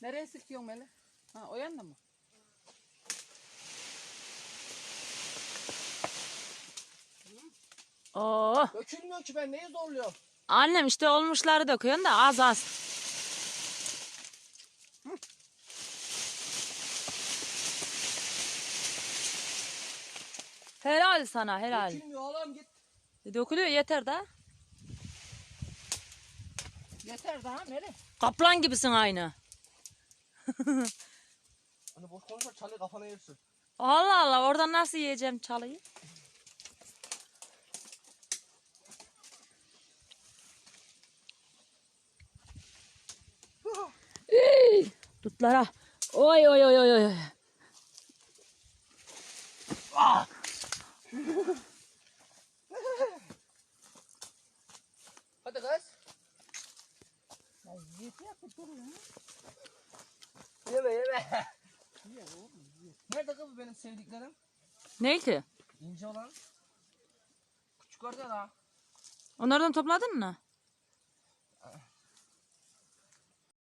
Nereye sıkıyorsun Mele? Ha o yanda mı? Oo. Dökülmüyor ki ben neyi zorluyorum? Annem işte olmuşları döküyorsun da az az. Helal sana helal. Dökülmüyor oğlum git. Dökülüyor yeter de. Yeter daha Mele. Kaplan gibisin aynı. Hani boş konuşma çalı kafana yersin. Allah Allah oradan nasıl yiyeceğim çalıyı? Tutlara. Oy oy oy oy oy. Hadi kız. Ya yeter ya. Yeme yeme. Nerede kız bu benim sevdiklerim? Ne ki? İnce olan. Küçük orada da. Onlardan topladın mı?